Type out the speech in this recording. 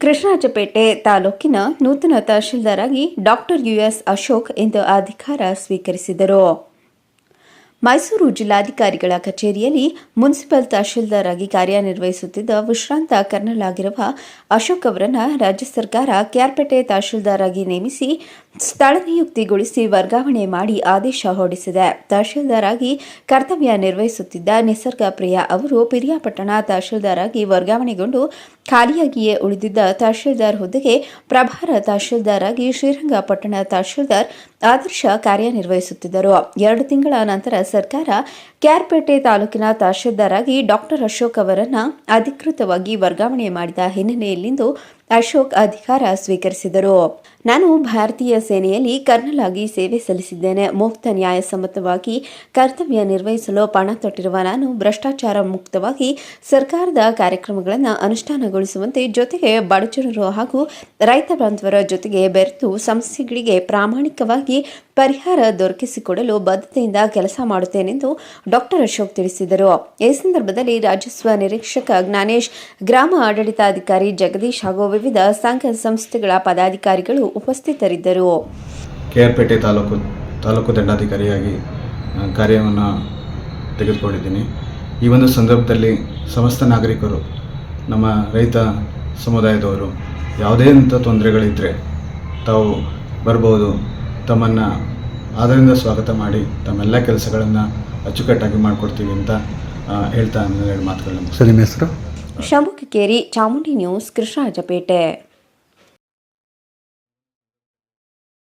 ಕೃಷ್ಣರಾಜಪೇಟೆ ತಾಲೂಕಿನ ನೂತನ ತಹಶೀಲ್ದಾರ್ ಆಗಿ ಡಾಕ್ಟರ್ ಯುಎಸ್ ಅಶೋಕ್ ಇಂದು ಅಧಿಕಾರ ಸ್ವೀಕರಿಸಿದರು. ಮೈಸೂರು ಜಿಲ್ಲಾಧಿಕಾರಿಗಳ ಕಚೇರಿಯಲ್ಲಿ ಮುನ್ಸಿಪಲ್ ತಹಶೀಲ್ದಾರ್ ಆಗಿ ಕಾರ್ಯನಿರ್ವಹಿಸುತ್ತಿದ್ದ ವಿಶ್ರಾಂತ ಕರ್ನಲ್ ಆಗಿರುವ ಅಶೋಕ್ ಅವರನ್ನು ರಾಜ್ಯ ಸರ್ಕಾರ ಕ್ಯಾರ್ಪೇಟೆ ತಹಶೀಲ್ದಾರ್ ಆಗಿ ನೇಮಿಸಿ ಸ್ಥಳ ನಿಯುಕ್ತಿಗೊಳಿಸಿ ವರ್ಗಾವಣೆ ಮಾಡಿ ಆದೇಶ ಹೊರಡಿಸಿದೆ. ತಹಶೀಲ್ದಾರ್ ಆಗಿ ಕರ್ತವ್ಯ ನಿರ್ವಹಿಸುತ್ತಿದ್ದ ನಿಸರ್ಗ ಪ್ರಿಯಾ ಅವರು ಪಿರಿಯಾಪಟ್ಟಣ ತಹಶೀಲ್ದಾರ್ ಆಗಿ ವರ್ಗಾವಣೆಗೊಂಡು ಖಾಲಿಯಾಗಿಯೇ ಉಳಿದಿದ್ದ ತಹಶೀಲ್ದಾರ್ ಹುದ್ದೆಗೆ ಪ್ರಭಾರ ತಹಶೀಲ್ದಾರ್ ಆಗಿ ಶ್ರೀರಂಗಪಟ್ಟಣ ತಹಶೀಲ್ದಾರ್ ಆದರ್ಶ ಕಾರ್ಯನಿರ್ವಹಿಸುತ್ತಿದ್ದರು. ಎರಡು ತಿಂಗಳ ನಂತರ ಸರ್ಕಾರ ಕ್ಯಾರ್ಪೇಟೆ ತಾಲೂಕಿನ ತಹಶೀಲ್ದಾರ್ ಆಗಿ ಡಾಕ್ಟರ್ ಅಶೋಕ್ ಅವರನ್ನು ಅಧಿಕೃತವಾಗಿ ವರ್ಗಾವಣೆ ಮಾಡಿದ ಹಿನ್ನೆಲೆಯಲ್ಲಿಂದು ಅಶೋಕ್ ಅಧಿಕಾರ ಸ್ವೀಕರಿಸಿದರು. ನಾನು ಭಾರತೀಯ ಸೇನೆಯಲ್ಲಿ ಕರ್ನಲ್ ಆಗಿ ಸೇವೆ ಸಲ್ಲಿಸಿದ್ದೇನೆ. ಮುಕ್ತ ನ್ಯಾಯಸಮ್ಮತವಾಗಿ ಕರ್ತವ್ಯ ನಿರ್ವಹಿಸಲು ಪಣ ತೊಟ್ಟಿರುವ ನಾನು ಭ್ರಷ್ಟಾಚಾರ ಮುಕ್ತವಾಗಿ ಸರ್ಕಾರದ ಕಾರ್ಯಕ್ರಮಗಳನ್ನು ಅನುಷ್ಠಾನಗೊಳಿಸುವಂತೆ ಜೊತೆಗೆ ಬಡಜನರು ಹಾಗೂ ರೈತ ಬಾಂಧವರ ಜೊತೆಗೆ ಬೆರೆತು ಸಮಸ್ಯೆಗಳಿಗೆ ಪ್ರಾಮಾಣಿಕವಾಗಿ ಪರಿಹಾರ ದೊರಕಿಸಿಕೊಡಲು ಬದ್ಧತೆಯಿಂದ ಕೆಲಸ ಮಾಡುತ್ತೇನೆಂದು ಡಾಕ್ಟರ್ ಅಶೋಕ್ ತಿಳಿಸಿದರು. ಈ ಸಂದರ್ಭದಲ್ಲಿ ರಾಜಸ್ವ ನಿರೀಕ್ಷಕ ಜ್ಞಾನೇಶ್, ಗ್ರಾಮ ಆಡಳಿತಾಧಿಕಾರಿ ಜಗದೀಶ್ ಹಾಗೂ ವಿವಿಧ ಸಂಘ ಸಂಸ್ಥೆಗಳ ಪದಾಧಿಕಾರಿಗಳು ಉಪಸ್ಥಿತರಿದ್ದರು. ಕೆಆರ್ಪೇಟೆ ಪೇಟೆ ತಾಲೂಕು ತಾಲೂಕು ದಂಡಾಧಿಕಾರಿಯಾಗಿ ಕಾರ್ಯವನ್ನು ತೆಗೆದುಕೊಂಡಿದ್ದೀನಿ. ಈ ಒಂದು ಸಂದರ್ಭದಲ್ಲಿ ಸಮಸ್ತ ನಾಗರಿಕರು, ನಮ್ಮ ರೈತ ಸಮುದಾಯದವರು ಯಾವುದೇ ಅಂಥ ತೊಂದರೆಗಳಿದ್ದರೆ ತಾವು ಬರ್ಬೋದು. ತಮ್ಮನ್ನು ಆದರಿಂದ ಸ್ವಾಗತ ಮಾಡಿ ತಮ್ಮೆಲ್ಲ ಕೆಲಸಗಳನ್ನು ಅಚ್ಚುಕಟ್ಟಾಗಿ ಮಾಡಿಕೊಡ್ತೀವಿ ಅಂತ ಹೇಳ್ತಾ ನನ್ನ ಎರಡು ಸರಿ ಹೆಸರು? ಶಂಭು ಕಿಕ್ಕೇರಿ ಚಾಮುಂಡಿ ನ್ಯೂಸ್ ಕೃಷ್ಣರಾಜಪೇಟೆ.